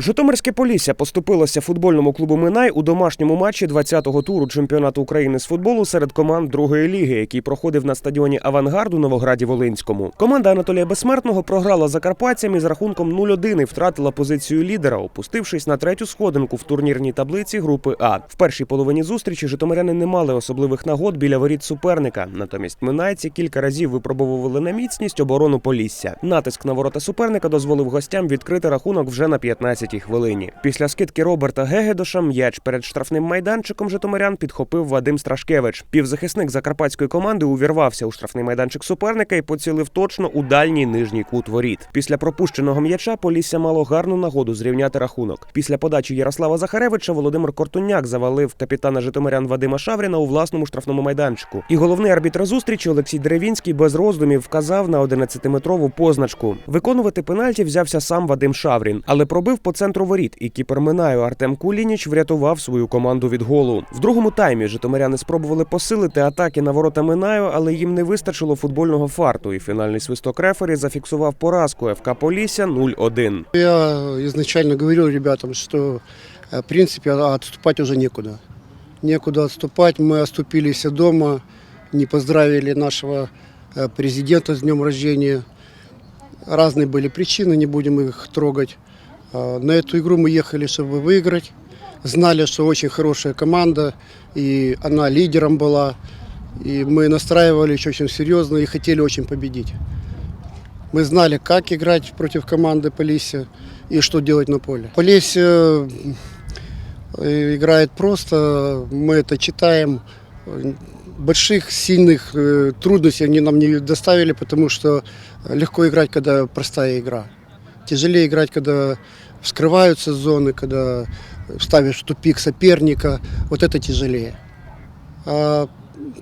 Житомирське Полісся поступилося футбольному клубу Минай у домашньому матчі 20-го туру чемпіонату України з футболу серед команд другої ліги, який проходив на стадіоні Авангарду Новограді Волинському. Команда Анатолія Безсмертного програла закарпатцям з рахунком 0-1 і втратила позицію лідера, опустившись на третю сходинку в турнірній таблиці групи А. В першій половині зустрічі житомиряни не мали особливих нагод біля воріт суперника. Натомість минайці кілька разів випробовували на міцність оборону Полісся. Натиск на ворота суперника дозволив гостям відкрити рахунок вже на 15-й хвилині. Після скидки Роберта Гегедоша м'яч перед штрафним майданчиком житомирян підхопив Вадим Страшкевич. Півзахисник закарпатської команди увірвався у штрафний майданчик суперника і поцілив точно у дальній нижній кут воріт. Після пропущеного м'яча Полісся мало гарну нагоду зрівняти рахунок. Після подачі Ярослава Захаревича Володимир Кортуняк завалив капітана Житомирян Вадима Шавріна у власному штрафному майданчику. І головний арбітр зустрічі Олексій Деревінський без роздумів вказав на 11-метрову позначку. Виконувати пенальті взявся сам Вадим Шаврін, але пробив по центру воріт, і кіпер Минаю Артем Кулініч врятував свою команду від голу. В другому таймі житомиряни спробували посилити атаки на ворота Минаю, але їм не вистачило футбольного фарту. І фінальний свисток рефері зафіксував поразку ФК Полісся 0-1. Я изначально говорил ребятам, что э, в принципе а- отступать уже некуда. Некуда отступать. Мы оступились дома, не поздравили нашего э, президента с днем рождения. Разные были причины, не будем их трогать. А, На эту игру мы ехали, чтобы выиграть. Знали, что очень хорошая команда, и она лидером была. И мы настраивались очень серьезно и хотели очень победить. Мы знали, как играть против команды Полесья и что делать на поле. Полесье э, играет просто, мы это читаем. Больших, сильных э, трудностей они нам не доставили, потому что легко играть, когда простая игра. Тяжелее играть, когда вскрываются зоны, когда ставишь в тупик соперника. Вот это тяжелее. А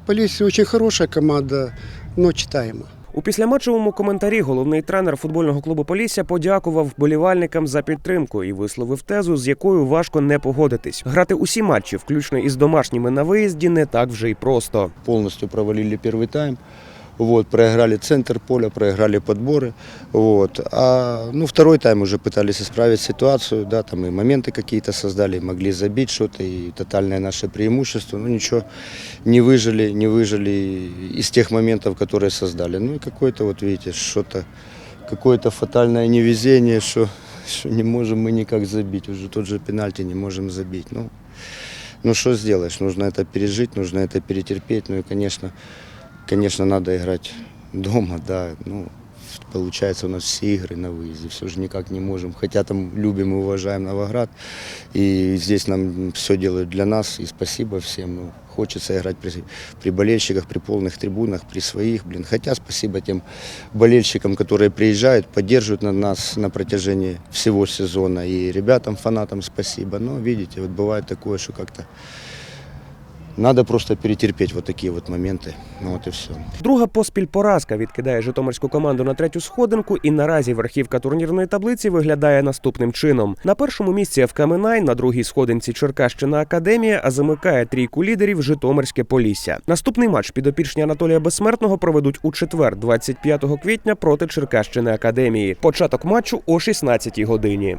Полесье очень хорошая команда, но читаема. У післяматчевому коментарі головний тренер футбольного клубу Полісся подякував вболівальникам за підтримку і висловив тезу, з якою важко не погодитись. Грати усі матчі, включно із домашніми на виїзді, не так вже й просто. полностью провалили первый тайм. Вот, проиграли центр поля, проиграли подборы. Вот. А ну, второй тайм уже пытались исправить ситуацию, да, там и моменты какие-то создали, могли забить что-то, и тотальное наше преимущество. Ну ничего, не выжили, не выжили из тех моментов, которые создали. Ну и какое-то, вот видите, что-то, какое-то фатальное невезение, что, что не можем мы никак забить. Уже тот же пенальти не можем забить. Ну, ну что сделаешь, нужно это пережить, нужно это перетерпеть. Ну и, конечно, конечно, надо играть дома, да. Ну, получается у нас все игры на выезде, все же никак не можем. Хотя там любим и уважаем Новоград, и здесь нам все делают для нас, и спасибо всем. Ну, хочется играть при, при болельщиках, при полных трибунах, при своих, блин. Хотя спасибо тем болельщикам, которые приезжают, поддерживают на нас на протяжении всего сезона. И ребятам, фанатам спасибо. Но видите, вот бывает такое, что как-то надо просто перетерпеть вот такие вот моменты. Ну вот и все. Друга поспіль поразка відкидає житомирську команду на третю сходинку, і наразі верхівка турнірної таблиці виглядає наступним чином: на першому місці ФК Минай, на другій сходинці Черкащина Академія, а замикає трійку лідерів Житомирське Полісся. Наступний матч підопічні Анатолія Безсмертного проведуть у четвер, 25 квітня, проти Черкащини Академії. Початок матчу о 16 годині.